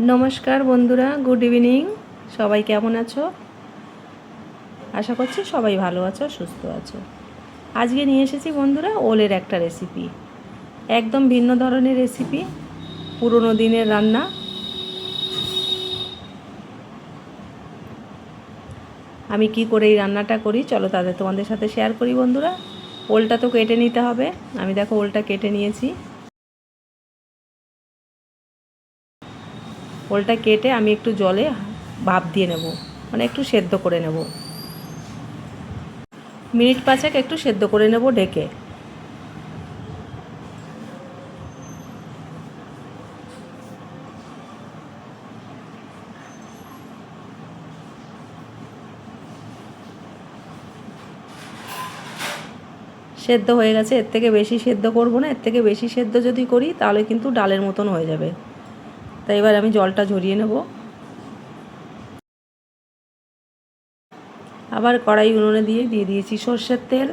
নমস্কার বন্ধুরা, good evening. সবাই কেমন আছো? আশা করছি সবাই ভালো আছো, সুস্থ আছো। আজকে নিয়ে এসেছি বন্ধুরা, ওলের একটা রেসিপি একদম ভিন্ন ধরনের রেসিপি পুরনো দিনের রান্না। আমি কি করে এই রান্নাটা করি, চলো তাদের তোমাদের সাথে শেয়ার করি বন্ধুরা। ওলটা তো কেটে নিতে হবে। আমি দেখো ওলটা কেটে নিয়েছি। ওলটা কেটে আমি একটু জলে ভাপ দিয়ে নেব। মানে একটু সেদ্ধ করে নেব। মিনিট পাঁচেক একটু সেদ্ধ করে নেব ঢেকে। সেদ্ধ হয়ে গেছে। এর থেকে বেশি সেদ্ধ করব না। এর থেকে বেশি সেদ্ধ যদি করি, তাহলে কিন্তু ডালের মতন হয়ে যাবে। তাই এবার আমি জলটা ঝরিয়ে নেব। আবার কড়াই উনুনে দিয়ে দিয়ে দিয়েছি সর্ষের তেল।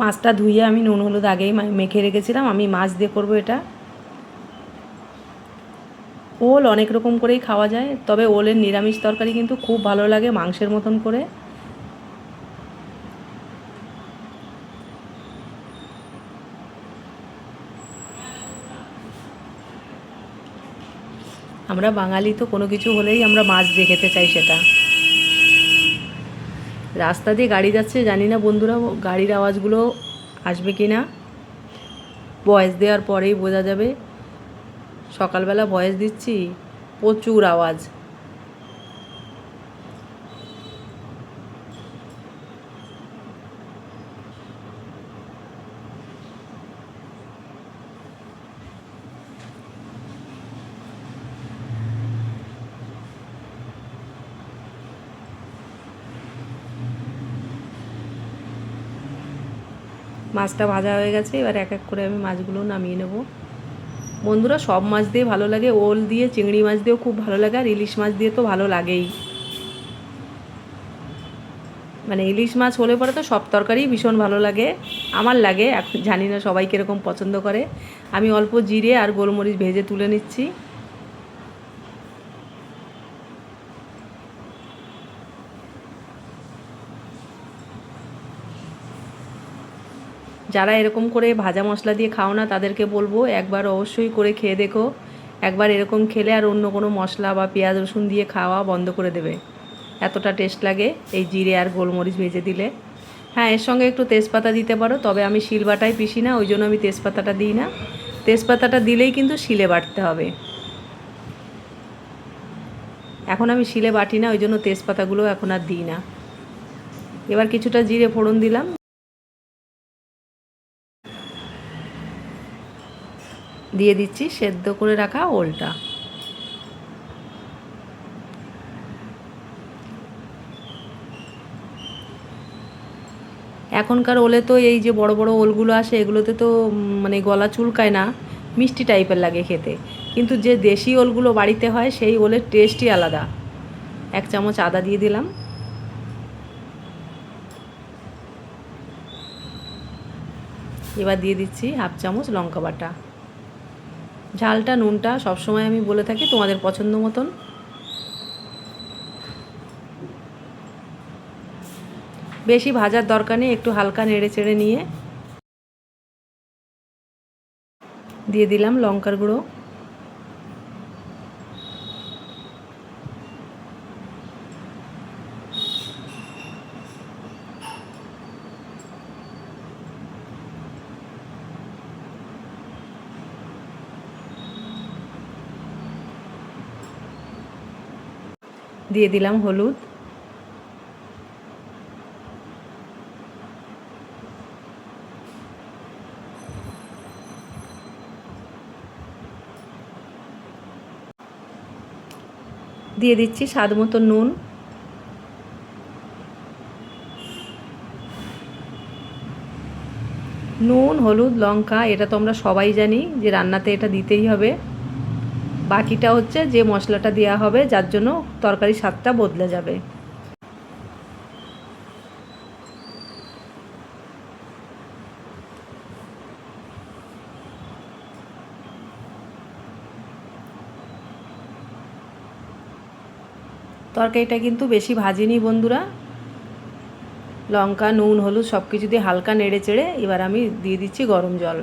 মাছটা ধুয়ে আমি নুন হলুদ আগেই মেখে রেখেছিলাম। আমি মাছ দিয়ে করব এটা। ওল অনেক রকম করেই খাওয়া যায়, তবে ওলের নিরামিষ তরকারি কিন্তু খুব ভালো লাগে মাংসের মতন করে। আমরা বাঙালি তো কোনো কিছু হলেই আমরা মাছ দিয়ে খেতে চাই সেটা। রাস্তা দিয়ে গাড়ি যাচ্ছে, জানি না বন্ধুরা, গাড়ির আওয়াজগুলো আসবে কি না। ভয়েস দেওয়ার পরেই বোঝা যাবে, সকালবেলা ভয়েস দিচ্ছি, প্রচুর আওয়াজ। মাছটা ভাজা হয়ে গেছে, এবার এক এক করে আমি মাছগুলো নামিয়ে নেব। বন্ধুরা, সব মাছ দিয়ে ভালো লাগে। ওল দিয়ে, চিংড়ি মাছ দিয়েও খুব ভালো লাগে, আর ইলিশ মাছ দিয়ে তো ভালো লাগেই। মানে ইলিশ মাছ হলে পরে তো সব তরকারি ভীষণ ভালো লাগে, আমার লাগে। এখন জানি না সবাই কীরকম পছন্দ করে। আমি অল্প জিরে আর গোলমরিচ ভেজে তুলে নিচ্ছি। যারা এরকম করে ভাজা মশলা দিয়ে খাও না, তাদেরকে বলব একবার অবশ্যই করে খেয়ে দেখো। একবার এরকম খেলে আর অন্য কোনো মশলা বা পেঁয়াজ রসুন দিয়ে খাওয়া বন্ধ করে দেবে। এতটা টেস্ট লাগে এই জিরে আর গোলমরিচ ভেজে দিলে। হ্যাঁ এর সঙ্গে একটু তেজপাতা দিতে পারো, তবে আমি শিলবাটায় পিসি না, ওই জন্য আমি তেজপাতাটা দিই না। তেজপাতাটা দিলেই কিন্তু শিলে বাটতে হবে। এখন আমি শিলে বাটি না, ওই জন্য তেজপাতাগুলো এখন আর দিই না। এবার কিছুটা জিরে ফোড়ন দিলাম। দিয়ে দিচ্ছি, সেদ্ধ করে রাখা ওলটা। এখনকার ওলে তো এই যে বড় বড় ওলগুলো আসে, এগুলোতে তো মানে গলা চুলকায় না, মিষ্টি টাইপের লাগে খেতে। কিন্তু যে দেশি ওলগুলো বাড়িতে হয়, সেই ওলের টেস্টই আলাদা। এক চামচ আদা দিয়ে দিলাম। এবার দিয়ে দিচ্ছি হাফ চামচ লঙ্কা বাটা। ঝালটা, নুনটা সবসময় আমি বলে থাকি তোমাদের পছন্দ মতন। বেশি ভাজার দরকার নেই, একটু হালকা নেড়ে চেড়ে নিয়ে। দিয়ে দিলাম লঙ্কার গুঁড়ো। দিয়ে দিলাম হলুদ। দিয়ে দিচ্ছি স্বাদ মতো নুন। নুন, হলুদ, লঙ্কা, এটা তো আমরা সবাই জানি যে রান্নাতে এটা দিতেই হবে। বাকিটা হচ্ছে যে মশলাটা দেওয়া হবে, যার জন্য তরকারি স্বাদটা বদলে যাবে। তরকারিটা কিন্তু বেশি ভাজিনি বন্ধুরা। লঙ্কা, নুন, হলুদ সব কিছু দিয়ে হালকা নেড়ে চেড়ে এবার আমি দিয়ে দিচ্ছি গরম জল।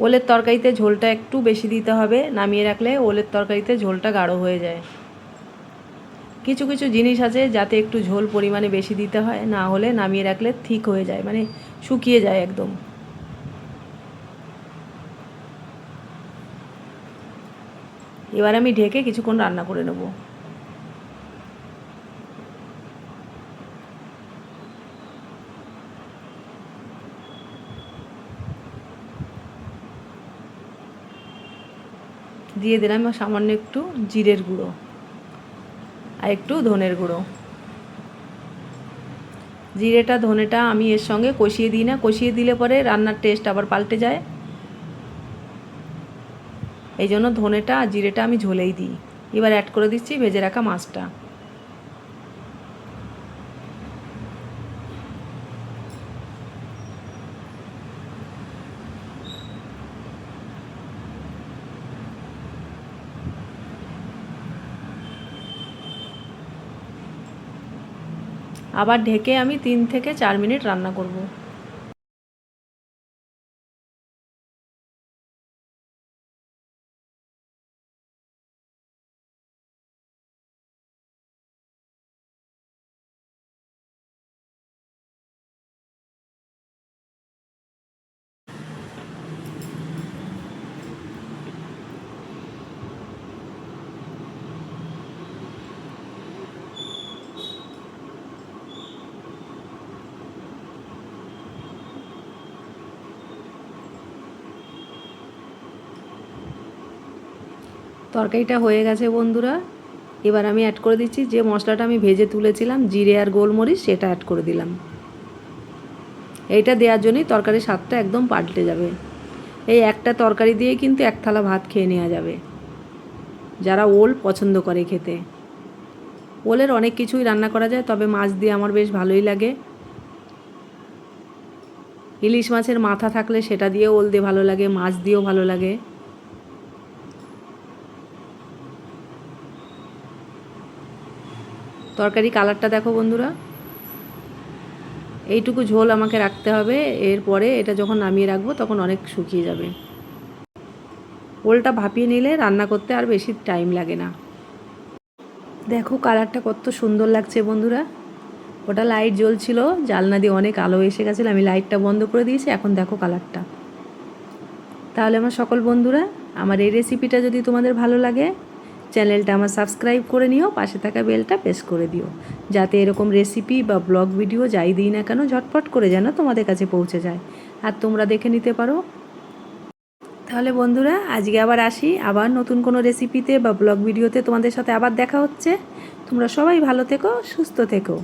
ওলের তরকারিতে ঝোলটা একটু বেশি দিতে হবে, নামিয়ে রাখলে ওলের তরকারিতে ঝোলটা গাঢ় হয়ে যায়। কিছু কিছু জিনিস আছে যাতে একটু ঝোল পরিমাণে বেশি দিতে হয়, না হলে নামিয়ে রাখলে ঠিক হয়ে যায় মানে শুকিয়ে যায় একদম। এবার আমি ঢেকে কিছুক্ষণ রান্না করে নেব। দিয়ে দিলাম সামান্য একটু জিরের গুঁড়ো আর একটু ধনের গুঁড়ো। জিরেটা, ধনেটা আমি এর সঙ্গে কষিয়ে দিই না। কষিয়ে দিলে পরে রান্নার টেস্ট আবার পাল্টে যায়। এই জন্য ধনেটা আর জিরেটা আমি ঝোলেই দিই। এবার অ্যাড করে দিচ্ছি ভেজে রাখা মাছটা। আবার ঢেকে আমি তিন থেকে চার মিনিট রান্না করব। তরকারিটা হয়ে গেছে বন্ধুরা। এবার আমি অ্যাড করে দিচ্ছি, যে মশলাটা আমি ভেজে তুলেছিলাম, জিরে আর গোলমরিচ, সেটা অ্যাড করে দিলাম। এইটা দেওয়ার জন্যই তরকারির স্বাদটা একদম পাল্টে যাবে। এই একটা তরকারি দিয়ে কিন্তু এক থালা ভাত খেয়ে নেওয়া যাবে। যারা ওল পছন্দ করে খেতে। ওলের অনেক কিছুই রান্না করা যায়, তবে মাছ দিয়ে আমার বেশ ভালোই লাগে। ইলিশ মাছের মাথা থাকলে সেটা দিয়ে ওল দিয়ে ভালো লাগে, মাছ দিয়েও ভালো লাগে। তরকারি কালারটা দেখো বন্ধুরা। এইটুকু ঝোল আমাকে রাখতে হবে, এরপরে এটা যখন নামিয়ে রাখব তখন অনেক শুকিয়ে যাবে। ওলটা ভাপিয়ে নিলে রান্না করতে আর বেশি টাইম লাগে না। দেখো কালারটা কত সুন্দর লাগছে বন্ধুরা। ওটা লাইট জ্বলছিল, জালনা দিয়ে অনেক আলো এসে গেছিল, আমি লাইটটা বন্ধ করে দিয়েছি, এখন দেখো কালারটা। তাহলে আমার সকল বন্ধুরা, আমার এই রেসিপিটা যদি তোমাদের ভালো লাগে চ্যানেলটা আমার সাবস্ক্রাইব করে নিও, পাশে থাকা বেলটা প্রেস করে দিও। যাতে এরকম রেসিপি বা ব্লগ ভিডিও যাই দিই না কেন, ঝটপট করে যেন তোমাদের কাছে পৌঁছে যায়। আর তোমরা দেখে নিতে পারো। তাহলে বন্ধুরা, আজকে আবার আসি। আবার নতুন কোনো রেসিপিতে বা ব্লগ ভিডিওতে তোমাদের সাথে আবার দেখা হচ্ছে। তোমরা সবাই ভালো থেকো, সুস্থ থেকো।